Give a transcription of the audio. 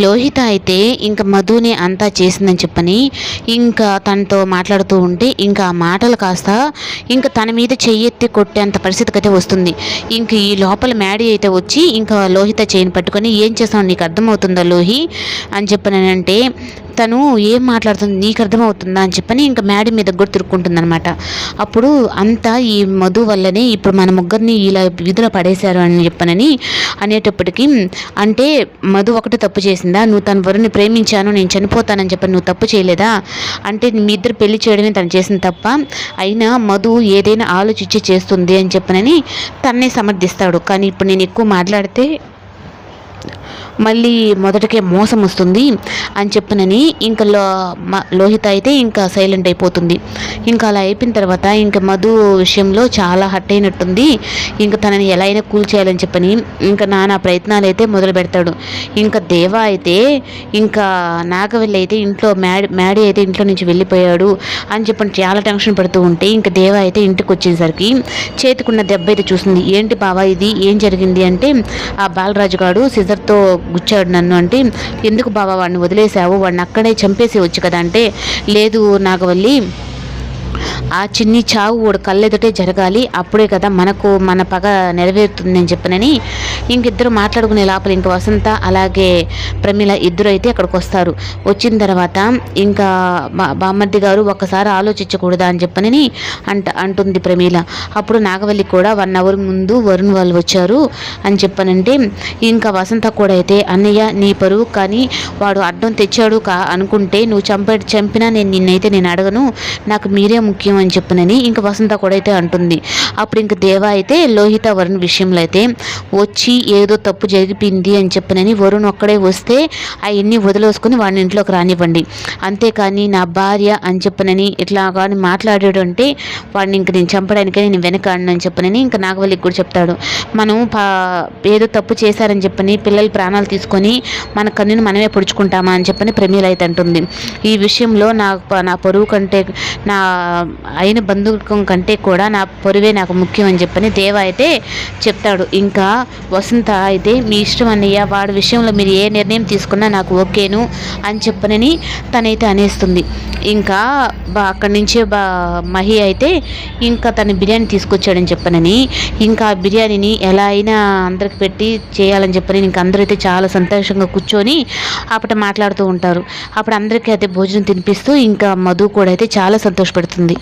లోహిత అయితే ఇంకా మధుని అంతా చేసిందని చెప్పని ఇంకా తనతో మాట్లాడుతూ ఉంటే ఇంకా ఆ మాటలు కాస్త ఇంకా తన మీద చెయ్యెత్తి కొట్టేంత పరిస్థితికి అయితే వస్తుంది. ఇంక ఈ లోపల మ్యాడీ అయితే వచ్చి ఇంకా లోహిత చేయిని పట్టుకొని ఏం చేస్తావు నీకు అర్థమవుతుందా లోహి? అని చెప్పనంటే తను ఏం మాట్లాడుతుంది నీకు అర్థమవుతుందా అని చెప్పని ఇంకా మ్యాడీ మీద కూడా తిరుక్కుంటుంది అనమాట అప్పుడు అంతా ఈ మధు వల్లనే ఇప్పుడు మన ముగ్గురిని ఇలా విధులు పడేశారు అని చెప్పనని అనేటప్పటికీ అంటే మధు ఒకటి తప్పు చేసిందా నువ్వు తన వరుని ప్రేమించాను నేను చనిపోతానని చెప్పి నువ్వు తప్పు చేయలేదా? అంటే మీ ఇద్దరు పెళ్ళి చేయడమే తను చేసిన తప్ప అయినా మధు ఏదైనా ఆలోచించి చేస్తుంది అని చెప్పనని తన్నే సమర్థిస్తాడు. కానీ ఇప్పుడు నేను ఎక్కువ మాట్లాడితే మళ్ళీ మొదటికే మోసం వస్తుంది అని చెప్పునని ఇంకా లో మ- లోహిత అయితే ఇంకా సైలెంట్ అయిపోతుంది. ఇంకా అలా అయిపోయిన తర్వాత ఇంకా మధు విషయంలో చాలా హట్ అయినట్టుంది. ఇంకా తనని ఎలా అయినా కూల్ చేయాలని చెప్పని ఇంకా నానా ప్రయత్నాలు అయితే మొదలు పెడతాడు. ఇంకా దేవా అయితే ఇంకా నాగవెల్లి అయితే ఇంట్లో మ్యాడీ మ్యాడీ అయితే ఇంట్లో నుంచి వెళ్ళిపోయాడు అని చెప్పని చాలా టెన్షన్ పడుతూ ఉంటే ఇంకా దేవా అయితే ఇంటికి వచ్చేసరికి చేతికున్న దెబ్బ అయితే చూసింది. ఏంటి బావా ఇది? ఏం జరిగింది? అంటే ఆ బాలరాజు గాడు సిజర్తో గుచ్చాడు నన్ను అంటే ఎందుకు బాబా వాడిని వదిలేసావు వాడిని అక్కడే చంపేసి వచ్చు కదా? అంటే లేదు నాగవల్లి ఆ చిన్ని చావు వాడు కళ్ళెదుటే జరగాలి. అప్పుడే కదా మనకు మన పగ నెరవేరుతుంది అని చెప్పనని ఇంకిద్దరు మాట్లాడుకునే లోపల ఇంక వసంత అలాగే ప్రమిళ ఇద్దరు అయితే అక్కడికి వస్తారు వచ్చిన తర్వాత ఇంకా బా బామ్మర్ది గారు ఒక్కసారి ఆలోచించకూడదా అని చెప్పనని అంట అంటుంది ప్రమీల. అప్పుడు నాగవల్లి కూడా వన్ అవర్ ముందు వరుణ్ వాళ్ళు వచ్చారు అని చెప్పనంటే ఇంకా వసంత కూడా అయితే అన్నయ్య నీ పరువు కానీ వాడు అడ్డం తెచ్చాడు కా అనుకుంటే నువ్వు చంప చంపినా నేను నిన్నైతే నేను అడగను నాకు మీరే ముఖ్యం అని చెప్పనని ఇంకా వసంత కూడా అయితే అంటుంది. అప్పుడు ఇంక దేవా అయితే లోహిత వరుణ్ విషయంలో అయితే వచ్చి ఏదో తప్పు జరిగిపోయింది అని చెప్పనని వరుణ్ ఒక్కడే వస్తే అవన్నీ వదిలేసుకుని వాడిని ఇంట్లోకి రానివ్వండి. అంతేకాని నా భార్య అని చెప్పనని ఇట్లా కానీ మాట్లాడాడు అంటే వాడిని ఇంక నేను చంపడానికి నేను వెనకాడను అని చెప్పనని ఇంకా నాగవల్లికి కూడా చెప్తాడు. మనం పా ఏదో తప్పు చేశారని చెప్పని పిల్లల ప్రాణాలు తీసుకొని మన కన్నుని మనమే పొడుచుకుంటామా అని చెప్పని ప్రమీల అయితే అంటుంది. ఈ విషయంలో నా నా పొరుగు కంటే నా అయిన బంధుత్వం కంటే కూడా నా పొరువే నాకు ముఖ్యం అని చెప్పని దేవ అయితే చెప్తాడు. ఇంకా వసంత అయితే మీ ఇష్టం అన్నయ్య వాడి విషయంలో మీరు ఏ నిర్ణయం తీసుకున్నా నాకు ఓకేను అని చెప్పనని తనైతే అనేస్తుంది. ఇంకా బా అక్కడి నుంచే బా మహి అయితే ఇంకా తను బిర్యానీ తీసుకొచ్చాడని చెప్పనని ఇంకా ఆ బిర్యానీని ఎలా అయినా అందరికి పెట్టి చేయాలని చెప్పని ఇంకా అందరూ అయితే చాలా సంతోషంగా కూర్చొని అప్పుడు మాట్లాడుతూ ఉంటారు. అప్పుడు అందరికీ అయితే భోజనం తినిపిస్తూ ఇంకా మధు కూడా అయితే చాలా సంతోషపడుతుంది.